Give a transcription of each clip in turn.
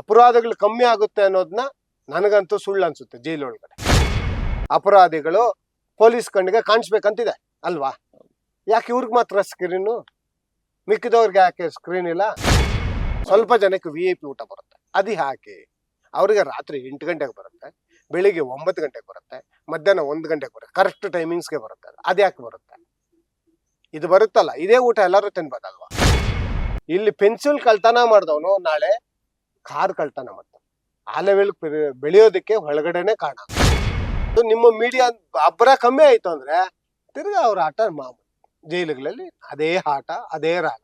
ಅಪರಾಧಗಳು ಕಮ್ಮಿ ಆಗುತ್ತೆ ಅನ್ನೋದನ್ನ ನನಗಂತೂ ಸುಳ್ಳು ಅನ್ಸುತ್ತೆ ಜೈಲೊಳಗಡೆ. ಅಪರಾಧಿಗಳು ಪೊಲೀಸ್ ಕಣ್ಣಿಗೆ ಕಾಣಿಸ್ಬೇಕಂತಿದೆ, ಅಲ್ವಾ? ಯಾಕೆ ಇವ್ರಿಗೆ ಮಾತ್ರ ಸ್ಕ್ರೀನು? ಮಿಕ್ಕಿದವ್ರಿಗೆ ಯಾಕೆ ಸ್ಕ್ರೀನ್ ಇಲ್ಲ? ಸ್ವಲ್ಪ ಜನಕ್ಕೆ ವಿ ಐ ಪಿ ಊಟ ಬರುತ್ತೆ. ಅದು ಹಾಕಿ ಅವರಿಗೆ ರಾತ್ರಿ ಎಂಟು ಗಂಟೆಗೆ ಬರುತ್ತೆ, ಬೆಳಿಗ್ಗೆ ಒಂಬತ್ತು ಗಂಟೆಗೆ ಬರುತ್ತೆ, ಮಧ್ಯಾಹ್ನ ಒಂದು ಗಂಟೆಗೆ ಬರುತ್ತೆ ಕರೆಕ್ಟ್ ಟೈಮಿಂಗ್ಸ್ಗೆ ಬರುತ್ತೆ. ಅದು ಯಾಕೆ ಬರುತ್ತೆ? ಇದು ಬರುತ್ತಲ್ಲ, ಇದೇ ಊಟ ಎಲ್ಲರೂ ತಿನ್ಬೋದಲ್ವಾ? ಇಲ್ಲಿ ಪೆನ್ಸಿಲ್ ಕಳ್ತನ ಮಾಡಿದವನು ನಾಳೆ ಕಾರ್ ಕಳ್ತನ ಮತ್ತೆ. ಆ ಲೆವೆಲ್ ಬೆಳೆಯೋದಕ್ಕೆ ಒಳಗಡೆನೆ ಕಾರಣ ನಿಮ್ಮ ಮೀಡಿಯಾ ಅಬ್ಬರ ಕಮ್ಮಿ ಆಯ್ತು ಅಂದ್ರೆ ತಿರ್ಗಾ ಅವ್ರ ಆಟ ಮಾಮೂಲಿ. ಜೈಲುಗಳಲ್ಲಿ ಅದೇ ಆಟ ಅದೇ ರಾಗ.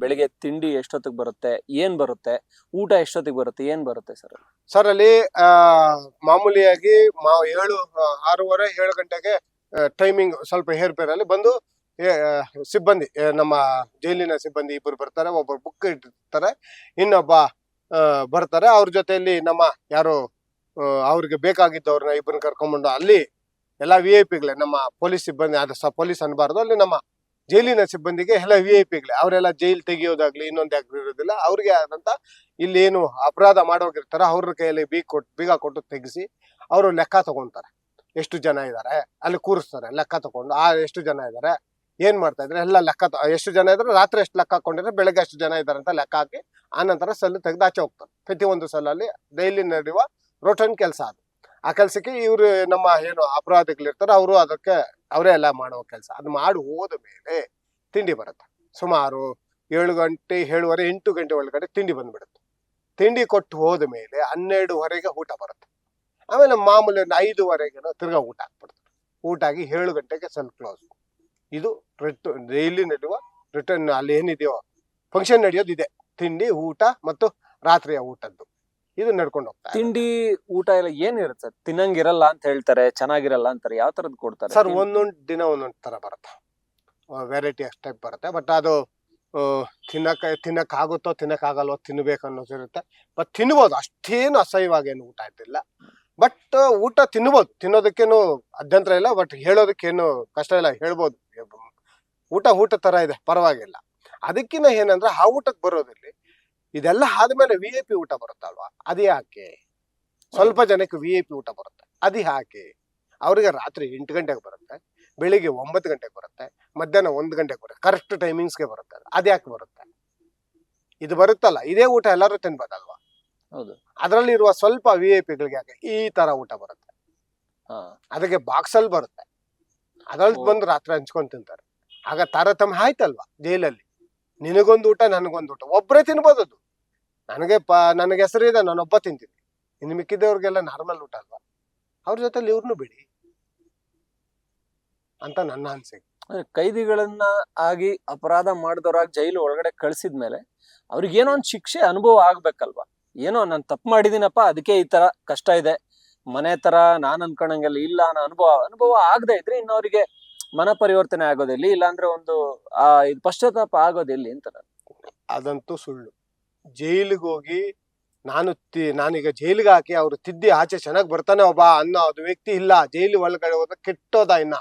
ಬೆಳಿಗ್ಗೆ ತಿಂಡಿ ಎಷ್ಟೊತ್ತಿಗೆ ಬರುತ್ತೆ ಏನ್ ಬರುತ್ತೆ ಊಟ ಎಷ್ಟೊತ್ತಿಗೆ ಬರುತ್ತೆ ಏನ್ ಬರುತ್ತೆ ಸರ್? ಸರ್ ಅಲ್ಲಿ ಆ, ಮಾಮೂಲಿಯಾಗಿ ಮಾ ಏಳು ಆರೂವರೆ ಏಳು ಗಂಟೆಗೆ ಟೈಮಿಂಗ್ ಸ್ವಲ್ಪ ಹೇರ್ಪೇರಲ್ಲಿ ಬಂದು ಸಿಬ್ಬಂದಿ ನಮ್ಮ ಜೈಲಿನ ಸಿಬ್ಬಂದಿ ಇಬ್ಬರು ಬರ್ತಾರೆ ಒಬ್ಬರು ಬುಕ್ ಇಟ್ಟಿರ್ತಾರೆ ಇನ್ನೊಬ್ಬ ಬರ್ತಾರೆ. ಅವ್ರ ಜೊತೆಯಲ್ಲಿ ನಮ್ಮ ಯಾರು ಅವ್ರಿಗೆ ಬೇಕಾಗಿದ್ದವ್ರನ್ನ ಇಬ್ಬರನ್ನ ಕರ್ಕೊಂಡ್ಬಂದು ಅಲ್ಲಿ ಎಲ್ಲ ವಿ ಐ ಪಿಗಳೇ ನಮ್ಮ ಪೊಲೀಸ್ ಸಿಬ್ಬಂದಿ, ಅದು ಸ, ಪೊಲೀಸ್ ಅನ್ಬಾರ್ದು. ಅಲ್ಲಿ ನಮ್ಮ ಜೈಲಿನ ಸಿಬ್ಬಂದಿಗೆ ಎಲ್ಲ ವಿ ಐ ಪಿಗಳೇ ಅವರೆಲ್ಲ ಜೈಲ್ ತೆಗಿಯೋದಾಗ್ಲಿ, ಇನ್ನೊಂದು ಯಾಕೆ ಇರೋದಿಲ್ಲ. ಅವ್ರಿಗೆ ಆದಂತ ಇಲ್ಲಿ ಏನು ಅಪರಾಧ ಮಾಡೋಗಿರ್ತಾರೆ ಅವ್ರ ಕೈಯಲ್ಲಿ ಬೀಗ ಕೊಟ್ಟು ಬೀಗ ಕೊಟ್ಟು ತೆಗಿಸಿ ಅವರು ಲೆಕ್ಕ ತಗೊಂತಾರೆ. ಎಷ್ಟು ಜನ ಇದ್ದಾರೆ ಅಲ್ಲಿ ಕೂರಿಸ್ತಾರೆ, ಲೆಕ್ಕ ತಗೊಂಡು, ಆ, ಎಷ್ಟು ಜನ ಇದ್ದಾರೆ ಏನ್ ಮಾಡ್ತಾ ಇದ್ರೆ ಎಲ್ಲ ಲೆಕ್ಕ ಎಷ್ಟು ಜನ ಇದ್ರೆ ರಾತ್ರಿ ಎಷ್ಟು ಲೆಕ್ಕ ಹಾಕೊಂಡಿದ್ರೆ ಬೆಳಗ್ಗೆ ಎಷ್ಟು ಜನ ಇದಾರೆ ಅಂತ ಲೆಕ್ಕ ಹಾಕಿ, ಆ ನಂತರ ಸಲ್ಲು ತೆಗೆದು ಆಚೆ ಹೋಗ್ತಾರೆ. ಪ್ರತಿಯೊಂದು ಸಲಲ್ಲಿ ಡೈಲಿ ನಡೆಯುವ ರೋಟನ್ ಕೆಲಸ ಅದು. ಆ ಕೆಲಸಕ್ಕೆ ಇವರು ನಮ್ಮ ಏನು ಅಪರಾಧಿಗಳಿರ್ತಾರೆ ಅವರು ಅದಕ್ಕೆ ಅವರೇ ಎಲ್ಲ ಮಾಡುವ ಕೆಲಸ. ಅದು ಮಾಡಿ ಹೋದ ಮೇಲೆ ತಿಂಡಿ ಬರುತ್ತೆ. ಸುಮಾರು ಏಳು ಗಂಟೆ, ಏಳುವರೆ, ಎಂಟು ಗಂಟೆ ಒಳಗಡೆ ತಿಂಡಿ ಬಂದ್ಬಿಡುತ್ತೆ. ತಿಂಡಿ ಕೊಟ್ಟು ಹೋದ ಮೇಲೆ ಹನ್ನೆರಡುವರೆಗೆ ಊಟ ಬರುತ್ತೆ. ಆಮೇಲೆ ಮಾಮೂಲಿ ಒಂದು ಐದುವರೆಗೆ ತಿರ್ಗಾ ಊಟ ಹಾಕ್ಬಿಡ್ತಾರೆ ಊಟ ಆಗಿ ಏಳು ಗಂಟೆಗೆ ಸೆಲ್ ಕ್ಲೋಸ್ ಇದು ರಿಟ್ ಡೈಲಿ ನಡೆಯುವ ರಿಟರ್ನ್ ಅಲ್ಲಿ ಏನಿದೆಯೋ ಫಂಕ್ಷನ್ ನಡೆಯೋದು ಇದೆ. ತಿಂಡಿ ಊಟ ಮತ್ತು ರಾತ್ರಿಯ ಊಟದ್ದು. ಇದು ನಡ್ಕೊಂಡು ಹೋಗ್ತಾರೆ ತಿಂಡಿ ಊಟ ಎಲ್ಲ ಏನಿರುತ್ತೆ ಸರ್? ತಿನ್ನಂಗಿರಲ್ಲ ಅಂತ ಹೇಳ್ತಾರೆ ಚೆನ್ನಾಗಿರಲ್ಲ ಅಂತಾರೆ ಯಾವ ತರದ್ ಕೊಡ್ತಾರೆ? ಸರ್ ಒಂದೊಂದು ದಿನ ಒಂದೊಂದು ತರ ಬರುತ್ತೆ. ವೆರೈಟಿ ಅಷ್ಟು ಟೈಪ್ ಬರುತ್ತೆ. ಬಟ್ ಅದು ತಿನ್ನಕ ತಿನ್ನಕ್ಕೆ ತಿನ್ನಕ್ ಆಗುತ್ತೋ ತಿನ್ನಕ್ ಆಗಲ್ವೋ ತಿನ್ಬೇಕು ಅನ್ನೋದಿರುತ್ತೆ ಬಟ್ ತಿನ್ಬೋದು. ಅಷ್ಟೇನು ಅಸಹ್ಯವಾಗಿ ಏನು ಊಟ ಆಯ್ತಿಲ್ಲ ಬಟ್ ಊಟ ತಿನ್ಬೋದು. ತಿನ್ನೋದಕ್ಕೇನು ಅಭ್ಯಂತರ ಇಲ್ಲ. ಬಟ್ ಹೇಳೋದಕ್ಕೇನು ಕಷ್ಟ ಇಲ್ಲ. ಹೇಳ್ಬೋದು. ಊಟ ಊಟ ತರ ಇದೆ. ಪರವಾಗಿಲ್ಲ. ಅದಕ್ಕಿಂತ ಏನಂದ್ರೆ ಆ ಊಟಕ್ಕೆ ಬರೋದಿಲ್ಲಿ ಇದೆಲ್ಲ ಆದ್ಮೇಲೆ ವಿ ಐ ಪಿ ಊಟ ಬರುತ್ತಲ್ವಾ? ಅದು ಯಾಕೆ? ಸ್ವಲ್ಪ ಜನಕ್ಕೆ ವಿ ಐ ಪಿ ಊಟ ಬರುತ್ತೆ. ಅದು ಯಾಕೆ? ಅವರಿಗೆ ರಾತ್ರಿ ಎಂಟು ಗಂಟೆಗೆ ಬರುತ್ತೆ. ಬೆಳಿಗ್ಗೆ ಒಂಬತ್ತು ಗಂಟೆಗೆ ಬರುತ್ತೆ. ಮಧ್ಯಾಹ್ನ ಒಂದು ಗಂಟೆಗೆ ಬರುತ್ತೆ. ಕರೆಕ್ಟ್ ಟೈಮಿಂಗ್ಸ್ಗೆ ಬರುತ್ತೆ. ಅದು ಯಾಕೆ ಬರುತ್ತೆ? ಇದು ಬರುತ್ತಲ್ಲ. ಇದೇ ಊಟ ಎಲ್ಲರೂ ತಿನ್ಬೋದಲ್ವಾ? ಹೌದು. ಅದರಲ್ಲಿ ಇರುವ ಸ್ವಲ್ಪ ವಿ ಐ ಪಿಗಳಿಗೆ ಈ ತರ ಊಟ ಬರುತ್ತೆ. ಅದಕ್ಕೆ ಬಾಕ್ಸ್ ಅಲ್ಲಿ ಬರುತ್ತೆ. ಅದ್ರಲ್ಲಿ. ಬಂದು ರಾತ್ರಿ ಹಂಚ್ಕೊಂಡ್ ತಿಂತಾರೆ. ಆಗ ತಾರತಮ್ಯ ಆಯ್ತಲ್ವಾ ಜೈಲಲ್ಲಿ? ನಿನಗೊಂದು ಊಟ ನನಗೊಂದು ಊಟ. ಒಬ್ಬರೇ ತಿನ್ಬೋದು ಅದು. ನನಗೆ ಪ ನನಗೆ ಹೆಸರಿದೆ ನಾನೊಬ್ಬ ತಿಂತೀನಿ. ಇನ್ನು ಮಿಕ್ಕಿದವ್ರಿಗೆಲ್ಲ ನಾರ್ಮಲ್ ಊಟ ಅಲ್ವಾ? ಅವ್ರ ಜೊತೆಲಿ ಇವ್ರನ್ನೂ ಬಿಡಿ. ಅಂತ ನನ್ನ ಅನ್ಸಿಕೆ. ಕೈದಿಗಳನ್ನ ಆಗಿ ಅಪರಾಧ ಮಾಡಿದವರಾಗಿ ಜೈಲು ಒಳಗಡೆ ಕಳಿಸಿದ್ಮೇಲೆ ಅವ್ರಿಗೇನೋ ಒಂದ್ ಶಿಕ್ಷೆ ಅನುಭವ ಆಗ್ಬೇಕಲ್ವಾ? ಏನೋ ನಾನು ತಪ್ಪು ಮಾಡಿದ್ದೀನಪ್ಪ, ಅದಕ್ಕೆ ಈ ತರ ಕಷ್ಟ ಇದೆ. ಮನೆ ತರ ನಾನು ಅನ್ಕೊಂಡಂಗೆಲ್ಲ ಇಲ್ಲ ಅನ್ನೋ ಅನುಭವ ಅನುಭವ ಆಗದೆ ಇದ್ರೆ ಇನ್ನು ಮನ ಪರಿವರ್ತನೆ ಆಗೋದಿಲ್ಲ ಇಲ್ಲಾಂದ್ರೆ ಒಂದು, ಆ, ಇದು ಪಶ್ಚಾತ್ತಾಪ ಆಗೋದಿಲ್ಲ ಅಂತ ನಾನು. ಅದಂತೂ ಸುಳ್ಳು. ಜೈಲಿಗೆ ಹೋಗಿ ನಾನು ತಿ, ನಾನೀಗ ಜೈಲಿಗೆ ಹಾಕಿ ಅವ್ರು ತಿದ್ದಿ ಆಚೆ ಚೆನ್ನಾಗಿ ಬರ್ತಾನೆ ಒಬ್ಬ ಅನ್ನೋ ಅದು ವ್ಯಕ್ತಿ ಇಲ್ಲ, ಜೈಲು ಒಳಗಡೆ ಹೋದ ಕೆಟ್ಟೋದ ಇನ್ನ.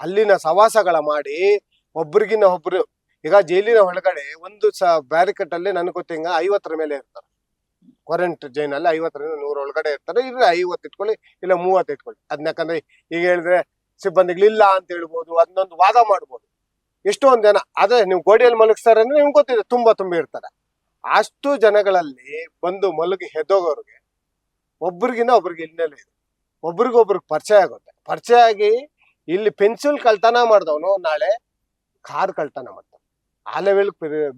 ಅಲ್ಲಿನ ಸವಾಸಗಳ ಮಾಡಿ ಒಬ್ರಿಗಿನ್ನ ಒಬ್ರು, ಈಗ ಜೈಲಿನ ಒಳಗಡೆ ಒಂದು ಸ ಬ್ಯಾರಿಕೆಟ್ ಅಲ್ಲಿ ನನ್ಗೆ ಗೊತ್ತಿಂಗ ಐವತ್ತರ ಮೇಲೆ ಇರ್ತಾರೆ. ಕ್ವಾರಂಟ್ ಜೈನಲ್ಲಿ ಐವತ್ತರಿಂದ ನೂರ ಒಳಗಡೆ ಇರ್ತಾರೆ. ಇಲ್ಲ ಐವತ್ತು ಇಟ್ಕೊಳ್ಳಿ, ಇಲ್ಲ ಮೂವತ್ತು ಇಟ್ಕೊಳ್ಳಿ. ಅದ್ ಯಾಕಂದ್ರೆ ಈಗ ಹೇಳಿದ್ರೆ ಸಿಬ್ಬಂದಿಗಳಿಲ್ಲ ಅಂತ ಹೇಳ್ಬೋದು ಅದನ್ನೊಂದು ವಾದ ಮಾಡ್ಬೋದು. ಎಷ್ಟೊಂದು ಜನ, ಅದೇ ನೀವು ಗೋಡೆಯಲ್ಲಿ ಮಲಗಿಸ್ತಾರೆ ಅಂದ್ರೆ ನಿಮ್ಗೆ ಗೊತ್ತಿದೆ, ತುಂಬಾ ತುಂಬಿ ಇರ್ತಾರೆ. ಅಷ್ಟು ಜನಗಳಲ್ಲಿ ಬಂದು ಮಲಗಿ ಹೆದ್ದೋಗೋರಿಗೆ ಒಬ್ರಿಗಿಂತ ಒಬ್ರಿಗೆ ಹಿನ್ನೆಲೆ ಇದೆ. ಒಬ್ರಿಗೊಬ್ರಿಗೆ ಪರಿಚಯ ಆಗುತ್ತೆ. ಪರಿಚಯ ಆಗಿ ಇಲ್ಲಿ ಪೆನ್ಸಿಲ್ ಕಳ್ತನ ಮಾಡ್ದವನು ನಾಳೆ ಕಾರ್ ಕಳ್ತನ ಮಾಡ್ತಾನೆ. ಆ ಲೆವೆಲ್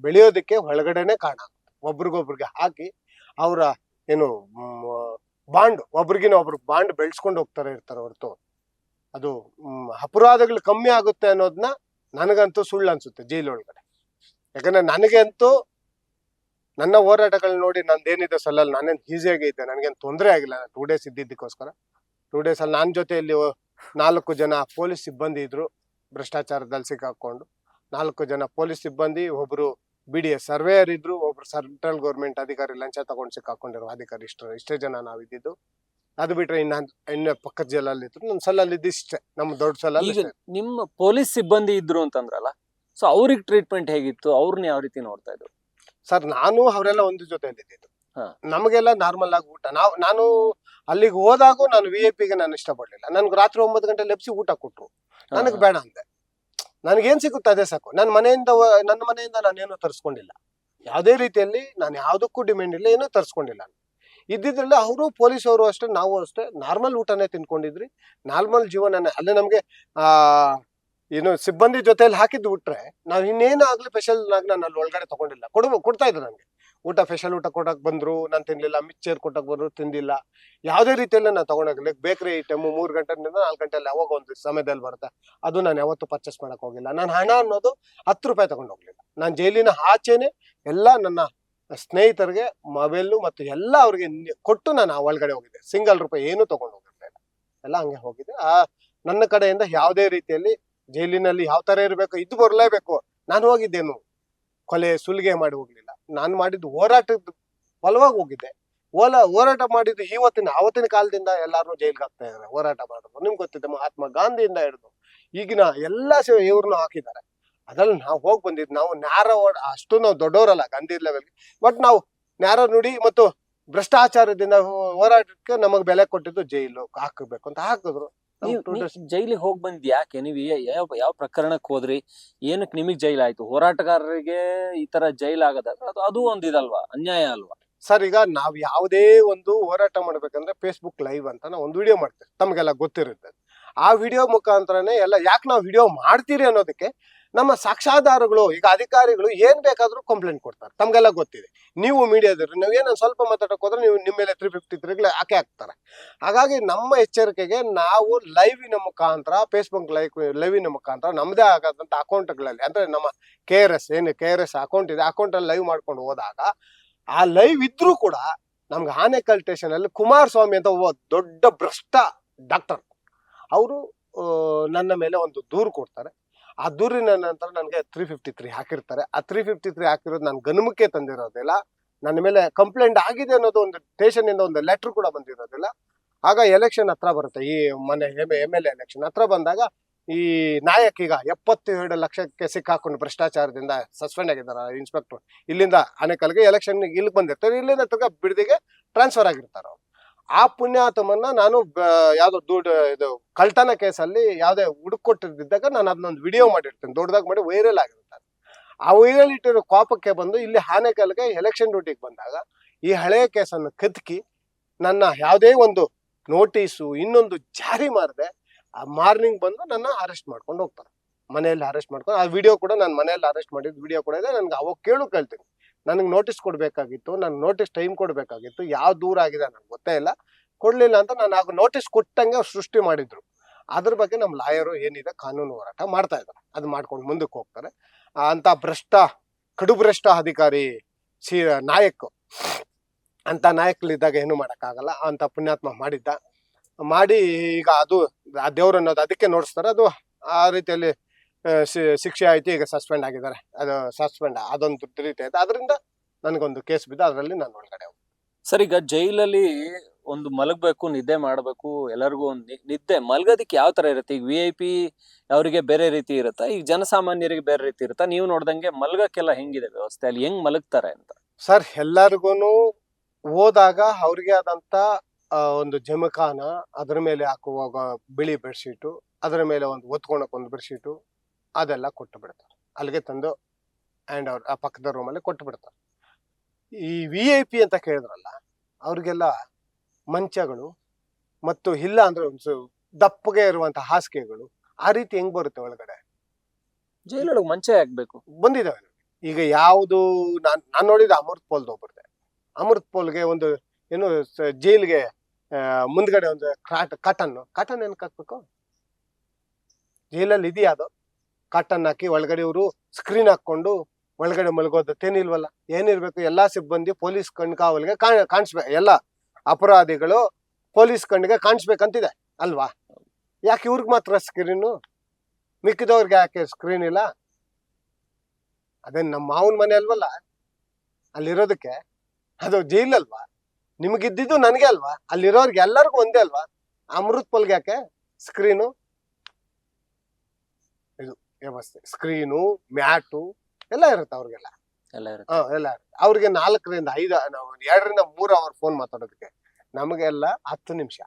ಬೆಳೆಯೋದಕ್ಕೆ ಒಳಗಡೆನೆ ಕಾರಣ ಒಬ್ರಿಗೊಬ್ರಿಗೆ ಹಾಕಿ ಅವರ ಏನು ಬಾಂಡ್, ಒಬ್ರಿಗಿನ ಒಬ್ರು ಬಾಂಡ್ ಬೆಳೆಸ್ಕೊಂಡು ಹೋಗ್ತಾರೆ ಇರ್ತಾರೆ ಹೊರತು. ಅದು ಅಪರಾಧಗಳು ಕಮ್ಮಿ ಆಗುತ್ತೆ ಅನ್ನೋದನ್ನ ನನಗಂತೂ ಸುಳ್ಳು ಅನ್ಸುತ್ತೆ ಜೈಲೊಳಗಡೆ. ಯಾಕಂದ್ರೆ ನನಗೆ ಅಂತೂ ನನ್ನ ಹೋರಾಟಗಳು ನೋಡಿ ನಂದೇನಿದೆ ಸಲ್ಲಲ್ಲ ನಾನೇನು ಈಸಿಯಾಗಿ ಇದ್ದೆ, ನನಗೇನು ತೊಂದರೆ ಆಗಿಲ್ಲ ಟೂ ಡೇಸ್ ಇದ್ದಿದ್ದಕ್ಕೋಸ್ಕರ. ಟೂ ಡೇಸ್ ಅಲ್ಲಿ ನನ್ನ ಜೊತೆಯಲ್ಲಿ ನಾಲ್ಕು ಜನ ಪೊಲೀಸ್ ಸಿಬ್ಬಂದಿ ಇದ್ರು, ಭ್ರಷ್ಟಾಚಾರದಲ್ಲಿ ಸಿಕ್ಕಾಕೊಂಡು. ನಾಲ್ಕು ಜನ ಪೊಲೀಸ್ ಸಿಬ್ಬಂದಿ, ಒಬ್ರು ಬಿ ಡಿ ಎಸ್ ಸರ್ವೇಯರ್ ಇದ್ರು ಒಬ್ರು ಸೆಂಟ್ರಲ್ ಗೌರ್ಮೆಂಟ್ ಅಧಿಕಾರಿ ಲಂಚ ತಗೊಂಡು ಸಿಕ್ಕಾಕೊಂಡಿರೋ ಅಧಿಕಾರಿ ಇಷ್ಟ ಇಷ್ಟೇ ಜನ ನಾವಿದ್ದಿದ್ದು. ಅದು ಬಿಟ್ರೆ ಇನ್ನ ಇನ್ನ ಪಕ್ಕದ ಜೈಲಲ್ಲಿ ಇದ್ರು ಸಲ ಸಲ್ಲಲ್ಲಿ ಇದಿಷ್ಟೇ ನಮ್ಮ ದೊಡ್ಡ ಸಲ್ಲಲ್ಲಿ ಈಗ ನಿಮ್ಮ ಪೊಲೀಸ್ ಸಿಬ್ಬಂದಿ ಇದ್ರು ಅಂತಂದ್ರಲ್ಲ ಸೊ ಅವ್ರಿಗೆ ಟ್ರೀಟ್ಮೆಂಟ್ ಹೇಗಿತ್ತು ಅವ್ರನ್ನ ಯಾವ ರೀತಿ ನೋಡ್ತಾ ಇದ್ರು? ಸರ್ ನಾನು ಅವರೆಲ್ಲ ಒಂದು ಜೊತೆಯಲ್ಲಿ ಇದ್ದಿದ್ದು ಹಾ. ನಮಗೆಲ್ಲ ನಾರ್ಮಲ್ ಆಗಿ ಊಟ ನಾವು ನಾನು ಅಲ್ಲಿಗೆ ಹೋದಾಗೂ ನಾನು ವಿ ಐ ಪಿಗೆ ನಾನು ಇಷ್ಟಪಡಲಿಲ್ಲ. ನನ್ಗೆ ರಾತ್ರಿ ಒಂಬತ್ತು ಗಂಟೆ ಲೆಪ್ಸಿ ಊಟ ಕೊಟ್ರು. ನನಗೆ ಬೇಡ ಅಂದೆ. ನನಗೇನ್ ಸಿಗುತ್ತೆ ಅದೇ ಸಾಕು. ನನ್ನ ಮನೆಯಿಂದ ನನ್ನ ಮನೆಯಿಂದ ನಾನೇನು ತರಿಸ್ಕೊಂಡಿಲ್ಲ. ಯಾವುದೇ ರೀತಿಯಲ್ಲಿ ನಾನು ಯಾವುದಕ್ಕೂ ಡಿಮ್ಯಾಂಡ್ ಇಲ್ಲ, ಏನೂ ತರಿಸ್ಕೊಂಡಿಲ್ಲ ಇದ್ದಿದ್ರಲ್ಲಿ ಅವರು ಪೊಲೀಸ್ ಅವರು ಅಷ್ಟೇ, ನಾವು ಅಷ್ಟೇ ನಾರ್ಮಲ್ ಊಟನೇ ತಿನ್ಕೊಂಡಿದ್ರಿ ನಾರ್ಮಲ್ ಜೀವನನೇ, ಅಲ್ಲೇ ನಮಗೆ ಏನು ಸಿಬ್ಬಂದಿ ಜೊತೆಯಲ್ಲಿ ಹಾಕಿದ್ದು ಬಿಟ್ರೆ ನಾವು ಇನ್ನೇನು ಆಗಲಿ ಸ್ಪೆಷಲ್ ನಾನು ಅಲ್ಲಿ ಒಳಗಡೆ ತಗೊಂಡಿಲ್ಲ. ಕೊಡ ಕೊಡ್ತಾ ಇದ್ರು ನನಗೆ. ಊಟ ಸ್ಪೆಷಲ್ ಊಟ ಕೊಟ್ಟಕ್ ಬಂದ್ರು, ನಾನು ತಿನ್ಲಿಲ್ಲ, ಮಿಕ್ಚರ್ ಕೊಟ್ಟಕ್ ಬಂದ್ರು, ತಿಂದಿಲ್ಲ. ಯಾವುದೇ ರೀತಿಯಲ್ಲಿ ನಾನು ತಗೊಂಡೋಗಿಲ್ಲ ಬೇಕರಿ ಐಟಮ್ ಮೂರು ಗಂಟೆನಿಂದ ನಾಲ್ಕು ಗಂಟೆಯಲ್ಲಿ ಯಾವಾಗ ಒಂದು ಸಮಯದಲ್ಲಿ ಬರುತ್ತೆ, ಅದು ನಾನು ಯಾವತ್ತೂ ಪರ್ಚೇಸ್ ಮಾಡಕ್ ಹೋಗಿಲ್ಲ. ನಾನು ಹಣ ಅನ್ನೋದು ಹತ್ತು ರೂಪಾಯಿ ತಗೊಂಡು ಹೋಗ್ಲಿಲ್ಲ. ನಾನು ಜೈಲಿನ ಆಚೆನೆ ಎಲ್ಲ ನನ್ನ ಸ್ನೇಹಿತರಿಗೆ, ಮೊಬೈಲು ಮತ್ತು ಎಲ್ಲ ಅವ್ರಿಗೆ ಕೊಟ್ಟು ನಾನು ಒಳಗಡೆ ಹೋಗಿದ್ದೆ. ಸಿಂಗಲ್ ರೂಪಾಯಿ ಏನು ತಗೊಂಡು ಹೋಗಿರ್ಲಿಲ್ಲ. ಎಲ್ಲ ಹಂಗೆ ಹೋಗಿದ್ದೆ ಆ, ನನ್ನ ಕಡೆಯಿಂದ ಯಾವುದೇ ರೀತಿಯಲ್ಲಿ ಜೈಲಿನಲ್ಲಿ ಯಾವ ತರ ಇರಬೇಕು, ಇದು ಬರಲೇಬೇಕು. ನಾನು ಹೋಗಿದ್ದೇನು. ಕೊಲೆ, ಸುಲಿಗೆ ಮಾಡಿ ಹೋಗ್ಲಿಲ್ಲ. ನಾನು ಮಾಡಿದ್ದು ಹೋರಾಟದ ಫಲವಾಗಿ ಹೋಗಿದ್ದೆ ಹೋಲ, ಹೋರಾಟ ಮಾಡಿದ್ದು ಇವತ್ತಿನ ಆವತ್ತಿನ ಕಾಲದಿಂದ ಎಲ್ಲಾರು ಜೈಲ್ಗೆ ಹಾಕ್ತಾ ಇದ್ದಾರೆ, ಹೋರಾಟ ಮಾಡೋದು. ನಿಮ್ಗೆ ಗೊತ್ತಿದೆ, ಮಹಾತ್ಮ ಗಾಂಧಿಯಿಂದ ಹಿಡಿದು ಈಗಿನ ಎಲ್ಲ ಇವ್ರನ್ನ ಹಾಕಿದ್ದಾರೆ. ಅದ್ರಲ್ಲಿ ನಾವು ಹೋಗಿ ಬಂದಿದ್ದು ನಾವು ನ್ಯಾರ ಅಷ್ಟು ನಾವು ದೊಡ್ಡವರಲ್ಲ ಗಾಂಧಿ ಲೆವೆಲ್ಗೆ ಬಟ್ ನಾವು ನ್ಯಾರ ನುಡಿ ಮತ್ತು ಭ್ರಷ್ಟಾಚಾರದಿಂದ ಹೋರಾಟಕ್ಕೆ ನಮಗೆ ಬೆಲೆ ಕೊಟ್ಟಿದ್ದು ಜೈಲು ಹಾಕಬೇಕು ಅಂತ ಹಾಕಿದ್ರು. ಜೈಲಿಗೆ ಹೋಗಿ ಬಂದ್ ಯಾಕೆ? ನೀವ್ ಯಾವ ಯಾವ ಪ್ರಕರಣಕ್ಕೆ ಹೋದ್ರಿ? ಏನಕ್ಕೆ ನಿಮಗ್ ಜೈಲ್ ಆಯ್ತು? ಹೋರಾಟಗಾರರಿಗೆ ಈ ತರ ಜೈಲ್ ಆಗದ? ಅದು ಅದು ಒಂದ್ ಇದಲ್ವಾ? ಅನ್ಯಾಯ ಅಲ್ವಾ? ಸರ್ ಈಗ ನಾವ್ ಯಾವುದೇ ಒಂದು ಹೋರಾಟ ಮಾಡ್ಬೇಕಂದ್ರೆ ಫೇಸ್ಬುಕ್ ಲೈವ್ ಅಂತ ನಾವು ಒಂದು ವಿಡಿಯೋ ಮಾಡ್ತೇವೆ. ತಮ್ಗೆಲ್ಲ ಗೊತ್ತಿರುತ್ತೆ. ಆ ವಿಡಿಯೋ ಮುಖಾಂತರನೇ ಎಲ್ಲ ಯಾಕೆ ನಾವು ವಿಡಿಯೋ ಮಾಡ್ತೀರಿ ಅನ್ನೋದಕ್ಕೆ ನಮ್ಮ ಸಾಕ್ಷಾಧಾರಗಳು ಈಗ ಅಧಿಕಾರಿಗಳು ಏನ್ ಬೇಕಾದ್ರೂ ಕಂಪ್ಲೇಂಟ್ ಕೊಡ್ತಾರೆ. ತಮ್ಗೆಲ್ಲ ಗೊತ್ತಿದೆ. ನೀವು ಮೀಡಿಯಾದವ್ರು ನೀವು ಏನೋ ಸ್ವಲ್ಪ ಮಾತಾಡಕ್ ಹೋದ್ರೆ ನೀವು ನಿಮ್ಮ ಮೇಲೆ ತ್ರೀ ಫಿಫ್ಟಿ ತ್ರೀಗಳು ಹಾಕಿ ಹಾಕ್ತಾರೆ. ಹಾಗಾಗಿ ನಮ್ಮ ಎಚ್ಚರಿಕೆಗೆ ನಾವು ಲೈವಿನ ಮುಖಾಂತರ ಫೇಸ್ಬುಕ್ ಲೈವ್ ಲೈವಿನ ಮುಖಾಂತರ ನಮ್ಮದೇ ಆಗಾದಂತ ಅಕೌಂಟ್ಗಳಲ್ಲಿ ಅಂದ್ರೆ ನಮ್ಮ ಕೆ ಆರ್ ಎಸ್ ಏನು ಕೆ ಆರ್ ಎಸ್ ಅಕೌಂಟ್ ಇದೆ ಅಕೌಂಟ್ ಅಲ್ಲಿ ಲೈವ್ ಮಾಡ್ಕೊಂಡು ಹೋದಾಗ, ಆ ಲೈವ್ ಇದ್ರೂ ಕೂಡ ನಮ್ಗೆ ಆನೆಕಲ್ ಸ್ಟೇಷನ್ ಅಲ್ಲಿ ಕುಮಾರಸ್ವಾಮಿ ಅಂತ ಒಬ್ಬ ದೊಡ್ಡ ಭ್ರಷ್ಟ ಡಾಕ್ಟರ್ ಅವರು ನನ್ನ ಮೇಲೆ ಒಂದು ದೂರು ಕೊಡ್ತಾರೆ. ಆ ದೂರಿನ ನಂತರ ನನಗೆ ತ್ರೀ ಫಿಫ್ಟಿ ತ್ರೀ ಹಾಕಿರ್ತಾರೆ. ಆ ತ್ರೀ ಫಿಫ್ಟಿ ತ್ರೀ ಹಾಕಿರೋದು ನಾನು ಗಮನಕ್ಕೆ ತಂದಿರೋದಿಲ್ಲ. ನನ್ನ ಮೇಲೆ ಕಂಪ್ಲೇಂಟ್ ಆಗಿದೆ ಅನ್ನೋದು ಒಂದು ಸ್ಟೇಷನ್ ಇಂದ ಒಂದು ಲೆಟರ್ ಕೂಡ ಬಂದಿರೋದಿಲ್ಲ. ಆಗ ಎಲೆಕ್ಷನ್ ಹತ್ರ ಬರುತ್ತೆ. ಈ ಮನೆ ಎಂ ಎಂ, ಎಲ್ ಎಲೆಕ್ಷನ್ ಹತ್ರ ಬಂದಾಗ ಈ ನಾಯಕ್ ಈಗ ಎಪ್ಪತ್ತೆರಡು ಲಕ್ಷಕ್ಕೆ ಸಿಕ್ಕಾಕೊಂಡು ಭ್ರಷ್ಟಾಚಾರದಿಂದ ಸಸ್ಪೆಂಡ್ ಆಗಿದ್ದಾರೆ ಇನ್ಸ್ಪೆಕ್ಟರ್ ಇಲ್ಲಿಂದ ಅನೇಕಲ್ಗೆ ಎಲೆಕ್ಷನ್ ಇಲ್ಲಿ ಬಂದಿರ್ತಾರೆ. ಇಲ್ಲಿಂದ ತಿರ್ಗಾ ಬಿಡದಿಗೆ ಟ್ರಾನ್ಸ್ಫರ್ ಆಗಿರ್ತಾರೆ ಅವ್ರು. ಆ ಪುಣ್ಯಾತಮನ್ನ ನಾನು ಯಾವ್ದೋ ದುಡ್ಡು ಇದು ಕಳ್ತನ ಕೇಸಲ್ಲಿ ಯಾವ್ದೇ ಹುಡುಕೊಟ್ಟಿದ್ದಾಗ ನಾನು ಅದನ್ನೊಂದು ವಿಡಿಯೋ ಮಾಡಿರ್ತೀನಿ. ದೊಡ್ಡದಾಗಿ ಮಾಡಿ ವೈರಲ್ ಆಗಿರುತ್ತೆ. ಆ ವೈರಲ್ ಇಟ್ಟಿರೋ ಕೋಪಕ್ಕೆ ಬಂದು ಇಲ್ಲಿ ಹಾನೇಕಲ್ಗೆ ಎಲೆಕ್ಷನ್ ಡ್ಯೂಟಿಗೆ ಬಂದಾಗ ಈ ಹಳೆಯ ಕೇಸನ್ನು ಕತ್ಕಿ ನನ್ನ ಯಾವುದೇ ಒಂದು ನೋಟಿಸು ಇನ್ನೊಂದು ಜಾರಿ ಮಾರದೆ ಆ ಮಾರ್ನಿಂಗ್ ಬಂದು ನನ್ನ ಅರೆಸ್ಟ್ ಮಾಡ್ಕೊಂಡು ಹೋಗ್ತಾರೆ. ಮನೆಯಲ್ಲಿ ಅರೆಸ್ಟ್ ಮಾಡ್ಕೊಂಡು ಆ ವಿಡಿಯೋ ಕೂಡ ನಾನು ಮನೆಯಲ್ಲಿ ಅರೆಸ್ಟ್ ಮಾಡಿದ ವಿಡಿಯೋ ಕೂಡ ಇದೆ. ನನ್ಗೆ ಅವಾಗ ಕೇಳು ಕೇಳ್ತೀನಿ. ನನಗೆ ನೋಟಿಸ್ ಕೊಡಬೇಕಾಗಿತ್ತು ನನ್ಗೆ ನೋಟಿಸ್ ಟೈಮ್ ಕೊಡಬೇಕಾಗಿತ್ತು, ಯಾವ ದೂರ ಆಗಿದೆ ನನಗೆ ಗೊತ್ತೇ ಇಲ್ಲ. ಕೊಡ್ಲಿಲ್ಲ ಅಂತ ನಾನು ಆಗ ನೋಟಿಸ್ ಕೊಟ್ಟಂಗೆ ಅವ್ರು ಸೃಷ್ಟಿ ಮಾಡಿದ್ರು. ಅದ್ರ ಬಗ್ಗೆ ನಮ್ಮ ಲಾಯರು ಏನಿದೆ ಕಾನೂನು ಹೋರಾಟ ಮಾಡ್ತಾ ಇದ್ದಾರೆ ಅದು ಮಾಡ್ಕೊಂಡು ಮುಂದಕ್ಕೆ ಹೋಗ್ತಾರೆ. ಅಂತ ಭ್ರಷ್ಟ, ಕಡು ಭ್ರಷ್ಟ ಅಧಿಕಾರಿ ಸಿ, ನಾಯಕ್, ಅಂತ ನಾಯಕಲಿದ್ದಾಗ ಏನು ಮಾಡೋಕ್ಕಾಗಲ್ಲ, ಅಂತ ಪುಣ್ಯಾತ್ಮ ಮಾಡಿದ್ದ. ಮಾಡಿ ಈಗ ಅದು, ಆ ದೇವ್ರು ಅನ್ನೋದು ಅದಕ್ಕೆ ನೋಡಿಸ್ತಾರೆ. ಅದು ಆ ರೀತಿಯಲ್ಲಿ ಶಿಕ್ಷೆ ಆಯ್ತು ಈಗ ಸಸ್ಪೆಂಡ್ ಆಗಿದ್ದಾರೆ. ಅದು ಸಸ್ಪೆಂಡ್ ಅದೊಂದು ರೀತಿ ಆಯ್ತು. ಅದರಿಂದ ನನಗೊಂದು ಕೇಸ್ ಬಿದ್ದು ಅದರಲ್ಲಿ ನಾನು ಒಳಗಡೆ. ಸರ್ ಈಗ ಜೈಲಲ್ಲಿ ಒಂದು ಮಲಗಬೇಕು ನಿದ್ದೆ ಮಾಡಬೇಕು ಎಲ್ಲರಿಗೂ ಒಂದು ನಿದ್ದೆ ಮಲಗೋದಕ್ಕೆ ಯಾವ ತರ ಇರುತ್ತೆ? ಈಗ ವಿ ಐ ಪಿ ಅವರಿಗೆ ಬೇರೆ ರೀತಿ ಇರುತ್ತಾ? ಈಗ ಜನಸಾಮಾನ್ಯರಿಗೆ ಬೇರೆ ರೀತಿ ಇರುತ್ತಾ? ನೀವು ನೋಡ್ದಂಗೆ ಮಲಗಕ್ಕೆಲ್ಲ ಹೆಂಗಿದೆ ವ್ಯವಸ್ಥೆ? ಅಲ್ಲಿ ಹೆಂಗ್ ಮಲಗ್ತಾರೆ ಅಂತ? ಸರ್ ಎಲ್ಲರಿಗೂ ಹೋದಾಗ ಅವ್ರಿಗೆ ಆದಂತ ಒಂದು ಜಮಖಾನ ಅದ್ರ ಮೇಲೆ ಹಾಕುವಾಗ ಬಿಳಿ ಬೆಡ್ಶೀಟು ಅದರ ಮೇಲೆ ಒಂದು ಒತ್ಕೊಳಕ್ ಒಂದು ಬೆಡ್ಶೀಟು ಅದೆಲ್ಲ ಕೊಟ್ಟು ಬಿಡ್ತಾರೆ. ಅಲ್ಲಿಗೆ ತಂದು ಆ್ಯಂಡ್ ಅವ್ರು ಆ ಪಕ್ಕದ ರೂಮಲ್ಲಿ ಕೊಟ್ಟು ಬಿಡ್ತಾರೆ. ಈ ವಿ ಐ ಪಿ ಅಂತ ಕೇಳಿದ್ರಲ್ಲ ಅವ್ರಿಗೆಲ್ಲ ಮಂಚಗಳು ಮತ್ತು ಇಲ್ಲ ಅಂದ್ರೆ ಒಂದು ದಪ್ಪಗೆ ಇರುವಂತ ಹಾಸಿಗೆಗಳು ಆ ರೀತಿ ಹೆಂಗ್ ಬರುತ್ತೆ ಒಳಗಡೆ? ಜೈಲೊಳಗೆ ಮಂಚ ಆಗ್ಬೇಕು ಬಂದಿದ್ದಾವೆ ಈಗ ಯಾವುದು ನಾನ್ ನಾನು ನೋಡಿದ ಅಮೃತ್ ಪೋಲ್ದು ಒಬ್ಬರದೆ ಅಮೃತ್ ಪೋಲ್ಗೆ ಒಂದು ಏನು ಜೈಲ್ಗೆ ಮುಂದ್ಗಡೆ ಒಂದು ಕಾಟ ಕಾಟನ್ ಕಾಟನ್ ಏನಕ್ಕೆ ಹಾಕ್ಬೇಕು? ಜೈಲಲ್ಲಿ ಇದೆಯಾ ಅದು? ಕಾಟನ್ ಹಾಕಿ ಒಳಗಡೆ ಇವರು ಸ್ಕ್ರೀನ್ ಹಾಕೊಂಡು ಒಳಗಡೆ ಮಲಗೋದತ್ತೇನಿಲ್ವಲ್ಲ ಏನಿರ್ಬೇಕು ಎಲ್ಲಾ ಸಿಬ್ಬಂದಿ ಪೊಲೀಸ್ ಕಣ್ಕಾವಲಿಗೆ ಕಾವಲಿಗೆ ಕಾಣಿಸ್ಬೇಕು ಎಲ್ಲ ಅಪರಾಧಿಗಳು ಪೊಲೀಸ್ ಕಣ್ಣಿಗೆ ಕಾಣಿಸ್ಬೇಕಂತಿದೆ, ಅಲ್ವಾ? ಯಾಕೆ ಇವ್ರಿಗೆ ಮಾತ್ರ ಸ್ಕ್ರೀನು ಮಿಕ್ಕಿದವ್ರಿಗೆ ಯಾಕೆ ಸ್ಕ್ರೀನ್ ಇಲ್ಲ? ಅದೇ ನಮ್ಮ ಮಾವನ ಮನೆ ಅಲ್ವಲ್ಲ? ಅಲ್ಲಿರೋದಕ್ಕೆ? ಅದು ಜೈಲ್ ಅಲ್ವಾ? ನಿಮಗಿದ್ದಿದ್ದು ನನಗೆ ಅಲ್ವಾ? ಅಲ್ಲಿರೋರ್ಗೆ ಎಲ್ಲರಿಗೂ ಒಂದೇ ಅಲ್ವಾ? ಅಮೃತ್ ಪಲ್ಗೆ ಯಾಕೆ? ಸ್ಕ್ರೀನು ವ್ಯವಸ್ಥೆ. ಸ್ಕ್ರೀನು ಮ್ಯಾಟು ಎಲ್ಲ ಇರುತ್ತೆ ಅವ್ರಿಗೆಲ್ಲ. ಎಲ್ಲ ಇರುತ್ತೆ. ಹಾ ಎಲ್ಲ ಅವ್ರಿಗೆ ನಾಲ್ಕರಿಂದ ಐದು ನಾವು ಎರಡರಿಂದ ಮೂರು ಅವರ್ ಫೋನ್ ಮಾತಾಡೋದಕ್ಕೆ ನಮಗೆಲ್ಲ ಹತ್ತು ನಿಮಿಷ.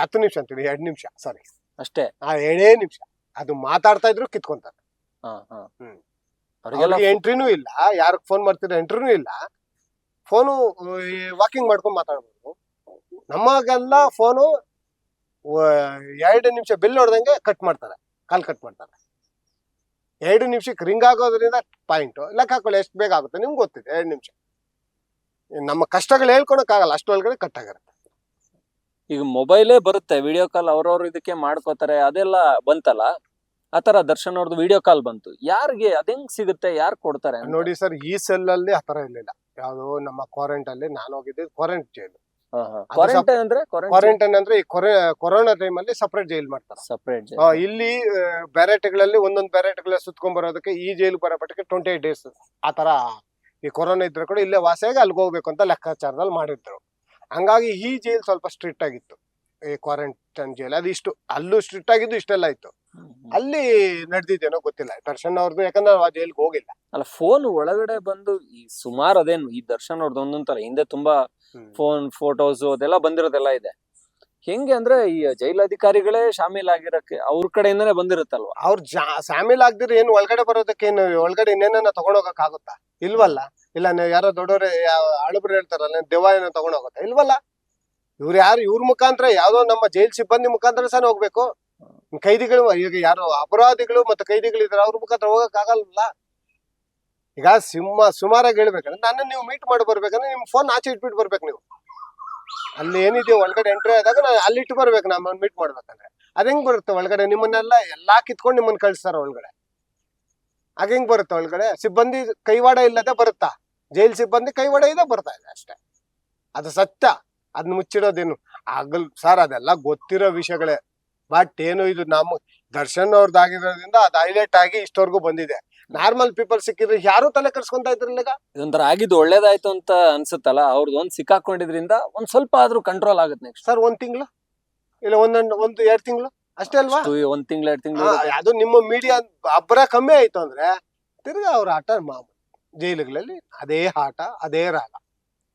ಹತ್ತು ನಿಮಿಷ ಅಂತೀನಿ ಎರಡು ನಿಮಿಷ ಸಾರಿ ಅಷ್ಟೇ? ಆ ಎರಡೇ ನಿಮಿಷ. ಅದು ಮಾತಾಡ್ತಾ ಇದ್ರು ಕಿತ್ಕೊಂತಾರೆ. ಹಾ ಹಾ. ಹ್ಮ್. ಅವ್ರಿಗೆಲ್ಲ ಅವ್ರಿಗೆ ಎಂಟ್ರಿನೂ ಇಲ್ಲ ಯಾರಿಗೆ ಫೋನ್ ಮಾಡ್ತಿರೋ ಎಂಟ್ರಿನೂ ಇಲ್ಲ. ಫೋನು ವಾಕಿಂಗ್ ಮಾಡ್ಕೊಂಡು ಮಾತಾಡ್ಬೋದು. ನಮಗೆಲ್ಲ ಫೋನು ಎರಡು ನಿಮಿಷ ಬಿಲ್ ಹೊಡೆದಂಗೆ ಕಟ್ ಮಾಡ್ತಾರೆ. ಕಾಲ್ ಕಟ್ ಮಾಡ್ತಾರೆ. ಎರಡು ನಿಮಿಷಕ್ಕೆ ರಿಂಗ್ ಆಗೋದ್ರಿಂದ ಪಾಯಿಂಟು ಲೆಕ್ಕ ಹಾಕೊಳ್ಳಿ ಎಷ್ಟು ಬೇಗ ಆಗುತ್ತೆ ನಿಮ್ಗೆ ಗೊತ್ತಿದೆ ಎರಡು ನಿಮಿಷ. ನಮ್ಮ ಕಷ್ಟಗಳು ಹೇಳ್ಕೊಳಕ್ಕಾಗಲ್ಲ ಅಷ್ಟೊಳಗಡೆ ಕಟ್ ಆಗಿರುತ್ತೆ. ಈಗ ಮೊಬೈಲೇ ಬರುತ್ತೆ ವಿಡಿಯೋ ಕಾಲ್ ಅವ್ರವ್ರ ಇದಕ್ಕೆ ಮಾಡ್ಕೋತಾರೆ ಅದೆಲ್ಲ ಬಂತಲ್ಲ? ಆತರ ದರ್ಶನ್ ಅವ್ರದ್ದು ವಿಡಿಯೋ ಕಾಲ್ ಬಂತು. ಯಾರಿಗೆ ಅದೆಂಗ್ ಸಿಗುತ್ತೆ ಯಾರು ಕೊಡ್ತಾರೆ ನೋಡಿ ಸರ್ ಈ ಸೆಲ್ ಅಲ್ಲಿ ಆ ತರ ಇರ್ಲಿಲ್ಲ. ಯಾವ್ದು ನಮ್ಮ ಕ್ವಾರಂಟ್ ಅಲ್ಲಿ ನಾನು ಹೋಗಿದ್ದೆ ಕ್ವಾರಂಟ್ ಜೈಲ್. ಅದು ಕ್ವಾರಂಟೈನ್ ಅಂದ್ರೆ ಕ್ವಾರಂಟೈನ್ ಅಂದ್ರೆ ಈ ಕೊರೋನಾ ಟೈಮ್ ಅಲ್ಲಿ ಸಪರೇಟ್ ಜೈಲ್ ಮಾಡ್ತಾರೆ. ಸಪರೇಟ್ ಇಲ್ಲಿ ಬ್ಯಾರೆಟ್ಗಳಲ್ಲಿ ಒಂದೊಂದು ಬ್ಯಾರೆಟ್ಗಳ ಸುತ್ಕೊಂಡ್ ಬರೋದಕ್ಕೆ ಈ ಜೈಲ್ ಬರೋ ಟ್ವೆಂಟಿ ಏಟ್ ಡೇಸ್ ಆ ತರ ಈ ಕೊರೋನಾ ಇದ್ರೆ ಕೂಡ ಇಲ್ಲೇ ವಾಸಿಯಾಗಿ ಅಲ್ಲಿಗೆ ಹೋಗ್ಬೇಕು ಅಂತ ಲೆಕ್ಕಾಚಾರದಲ್ಲಿ ಮಾಡಿದ್ರು. ಹಂಗಾಗಿ ಈ ಜೈಲ್ ಸ್ವಲ್ಪ ಸ್ಟ್ರಿಕ್ಟ್ ಆಗಿತ್ತು. ಈ ಕ್ವಾರಂಟೈನ್ ಜೈಲ್ ಅದು ಇಷ್ಟು ಅಲ್ಲೂ ಸ್ಟ್ರಿಕ್ಟ್ ಆಗಿದ್ದು ಇಷ್ಟೆಲ್ಲ ಇತ್ತು ಅಲ್ಲಿ ನಡೆದಿದ್ದೇನೋ ಗೊತ್ತಿಲ್ಲ. ದರ್ಶನ್ ಅವ್ರದ್ದು ಯಾಕಂದ್ರೆ ಆ ಜೈಲ್ಗೆ ಹೋಗಿಲ್ಲ. ಅಲ್ಲ ಫೋನ್ ಒಳಗಡೆ ಬಂದು ಈ ಸುಮಾರು ಅದೇನು ಈ ದರ್ಶನ್ ಅವ್ರದ್ದು ಒಂದೊಂದಲ್ಲ ಹಿಂದೆ ತುಂಬಾ ಫೋನ್ ಫೋಟೋಸ್ ಅದೆಲ್ಲ ಬಂದಿರೋದೆಲ್ಲ ಇದೆ. ಹೆಂಗೆ ಅಂದ್ರೆ ಈ ಜೈಲ್ ಅಧಿಕಾರಿಗಳೇ ಶಾಮೀಲ್ ಆಗಿರಕ್ಕೆ ಅವ್ರ ಕಡೆಯಿಂದನೇ ಬಂದಿರುತ್ತಲ್ವಾ? ಅವ್ರ ಜಾ ಶಾಮೀಲ್ ಆಗದಿರ ಏನು ಒಳಗಡೆ ಬರೋದಕ್ಕೆ ಏನು ಒಳಗಡೆ ಇನ್ನೇನ ತಗೊಂಡೋಗಕ್ ಆಗುತ್ತಾ? ಇಲ್ವಲ್ಲ? ಇಲ್ಲ ನೀವು ಯಾರೋ ದೊಡ್ಡವ್ರೆ ಅಳುಬ್ರು ಹೇಳ್ತಾರಲ್ಲ ದೆವ್ವ ಏನೋ ತಗೊಂಡೋಗುತ್ತಾ. ಇಲ್ವಲ್ಲ? ಇವ್ರು ಯಾರು ಇವ್ರ ಮುಖಾಂತರ ಯಾವ್ದೋ ನಮ್ಮ ಜೈಲ್ ಸಿಬ್ಬಂದಿ ಮುಖಾಂತರ ಸಹ ಹೋಗ್ಬೇಕು. ಕೈದಿಗಳು ಈಗ ಯಾರು ಅಪರಾಧಿಗಳು ಮತ್ತೆ ಕೈದಿಗಳು ಇದಾರೆ ಅವ್ರ ಮುಖಾಂತರ ಹೋಗಕ್ ಆಗಲ್ಲ ಈಗ ಸಿಂಹ ಸುಮಾರಾಗಿ ಹೇಳ್ಬೇಕಂದ್ರೆ ನನ್ನ ನೀವು ಮೀಟ್ ಮಾಡಿ ಬರ್ಬೇಕಂದ್ರೆ ನಿಮ್ ಫೋನ್ ಆಚೆ ಇಟ್ಬಿಟ್ಟು ಬರ್ಬೇಕು ನೀವು. ಅಲ್ಲಿ ಏನಿದೆ ಒಳಗಡೆ ಎಂಟ್ರಿ ಆದಾಗ ನಾನು ಅಲ್ಲಿ ಇಟ್ಟು ಬರ್ಬೇಕು ನಮ್ಮ ಮೀಟ್ ಮಾಡ್ಬೇಕಂದ್ರೆ. ಅದ್ ಹೆಂಗ್ ಬರುತ್ತೆ ಒಳಗಡೆ? ನಿಮ್ಮನ್ನೆಲ್ಲ ಎಲ್ಲಾ ಕಿತ್ಕೊಂಡು ನಿಮ್ಮನ್ನ ಕಳಿಸ್ತಾರ ಒಳಗಡೆ. ಹಾಗೆ ಹೆಂಗ್ ಬರುತ್ತೆ ಒಳಗಡೆ? ಸಿಬ್ಬಂದಿ ಕೈವಾಡ ಇಲ್ಲದೆ ಬರುತ್ತಾ? ಜೈಲ್ ಸಿಬ್ಬಂದಿ ಕೈವಾಡ ಇದೆ ಬರ್ತಾ ಇದೆ ಅಷ್ಟೇ. ಅದು ಸತ್ಯ. ಅದನ್ನ ಮುಚ್ಚಿಡೋದೇನು? ಆಗಲ್ ಸರ್ ಅದೆಲ್ಲ ಗೊತ್ತಿರೋ ವಿಷಯಗಳೇ. ಬಟ್ ಏನು ಇದು ನಮ್ಮ ದರ್ಶನ್ ಅವ್ರದ್ದಾಗಿರೋದ್ರಿಂದ ಅದು ಹೈಲೈಟ್ ಆಗಿ ಇಷ್ಟವರೆಗೂ ಬಂದಿದೆ. ನಾರ್ಮಲ್ ಪೀಪಲ್ ಸಿಕ್ಕಿದ್ರೆ ಯಾರು ತಲೆ ಕರ್ಸ್ಕೊಂತ ಇದ್ರಲ್ಲ ಈಗ ಇದೊಂಥರ ಆಗಿದ್ದು ಒಳ್ಳೇದಾಯ್ತು ಅಂತ ಅನ್ಸುತ್ತಲ್ಲ ಅವ್ರದ್ದು ಒಂದ್ ಸಿಕ್ಕಾಕೊಂಡಿದ್ರಿಂದ ಒಂದ್ ಸ್ವಲ್ಪ ಆದ್ರೂ ಕಂಟ್ರೋಲ್ ಆಗುತ್ತೆ ನೆಕ್ಸ್ಟ್ ಸರ್ ಒಂದ್ ತಿಂಗಳು? ಇಲ್ಲ ಒಂದೊಂದು ಒಂದು ಎರಡ್ ತಿಂಗಳು? ಅಷ್ಟೇ ಅಲ್ವಾ? ಒಂದ್ ತಿಂಗಳು ಎರಡ್ ತಿಂಗಳು ಅದು ನಿಮ್ಮ ಮೀಡಿಯಾ ಅಬ್ಬರ ಕಮ್ಮಿ ಆಯ್ತು ಅಂದ್ರೆ ತಿರ್ಗಾ ಅವ್ರ ಆಟ ಮಾಮೂಲಿ. ಜೈಲುಗಳಲ್ಲಿ ಅದೇ ಆಟ ಅದೇ ರಾಗ.